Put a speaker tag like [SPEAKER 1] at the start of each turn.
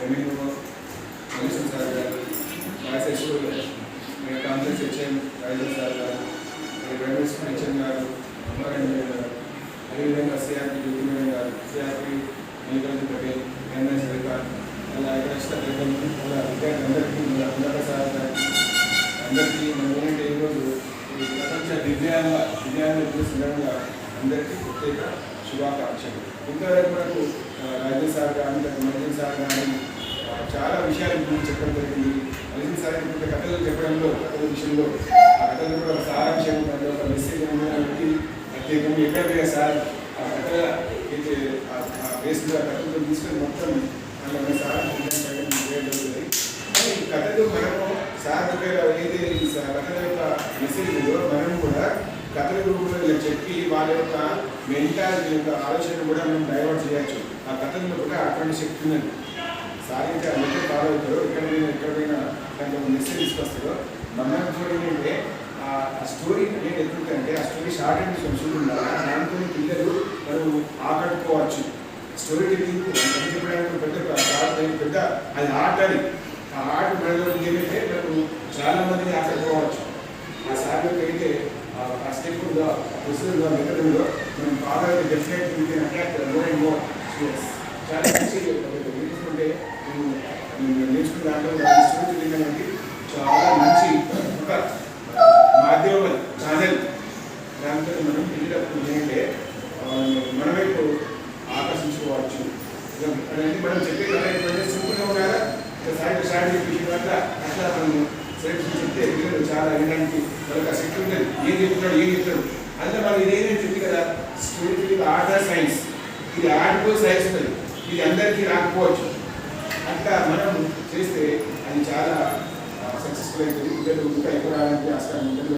[SPEAKER 1] Revenue commission sir గారు vice SO complex HM Rajendra sir గారు revenue HM గారు అమ్మారెడ్డి గారు అదేవిధంగా సిఆర్పి జ్యోతి గారు సిఆర్పి నీలకంఠ పటేల్ ఎన్ఎస్ శ్రీకాంత్ అలా అలా విద్యార్థులందరికీ మన ఉన్నత సార్ అందరికీ మనం ఏంటంటే ఈరోజు ఈ ప్రపంచ దివ్యాంగ దివ్యాంగ అందరికీ ప్రత్యేక శుభాకాంక్షలు. ఇంతవరకు మనకు ఆ, రాజేంద్ర సార్ కానీ లేకపోతే మహేంద్ర సార్ కానీ చాలా విషయాలు గురించి చెప్పడం జరిగింది. మహేంద్ర సార్ ఇప్పుడు కథలు చెప్పడంలో కథల విషయంలో ఆ కథలు కూడా ఒక సారాంశం ఒక మెసేజ్ అనేది ప్రత్యేకంగా ఎక్కడ పోయా సార్ ఆ కథల అయితే ఆ బేస్గా కథలతో తీసుకొని మొత్తం మన సారాంశం జరుగుతుంది కానీ కథలు మనము సార్ దగ్గర ఏది కథల యొక్క వాళ్ళ యొక్క మెంటాలిటీ యొక్క ఆలోచన కూడా మనం డైవర్ట్ చేయొచ్చు. ఆ కథల్లో కూడా అటువంటి శక్తి ఉందండి. సార్ ఇంకా అందరికీ ఫాలో అవుతారు. ఎక్కడైనా ఎక్కడైనా దాంట్లో మెసేజ్ తీసుకొస్తారో మనం కూడా ఏంటంటే ఆ స్టోరీ నేను ఎత్తుంటే ఆ స్టోరీ షార్ట్ అండ్ కొంచెం ఉండాలి. దాంతో పిల్లలు మనం ఆకట్టుకోవచ్చు. స్టోరీ టెల్లింగ్ చెప్పడానికి పెద్ద పెద్ద అది ఆర్ట్ అది ఆ ఆర్ట్ మనలో ఏమైతే మనకు చాలా మందిని ఆకట్టుకోవచ్చు. ఆ సార్ అయితే ఆ- ఆ స్టెప్ మనం బాగా definite we can attract more and more students చాలా మంచి తీసుకుంటే నేను నేర్చుకున్న దాంట్లో చాలా మంచి ఒక మాధ్యమం ఛానల్. దాంతో మనం పిల్లలకు ఏంటంటే మన వైపు ఆకర్షించుకోవచ్చు. ఇక మనం చెప్పే కథ ఏంటంటే సింపుల్గా ఉండాలా? ఇక సైడ్ విషయం అట్లా అట్లా మనం సెలెక్షన్ చెప్తే పిల్లలు చాలా వినడానికి వాళ్ళకి ఆ శక్తి ఉంటుంది. ఏం చెప్తున్నాడు ఏం చెప్తాడు అందులో మనం ఇదేంటంటే చెప్పి కదా స్టోరీ ఆర్ట్ ఆర్ సైన్స్. ఇది ఆర్ట్ సైన్స్ ఉంటుంది. ఇది అందరికీ రాకపోవచ్చు. అట్లా మనం చేస్తే అది చాలా సక్సెస్ఫుల్ అవుతుంది పిల్లలు ఇంకా ఎక్కువ రావడానికి ఆస్కారం ఉంటుంది.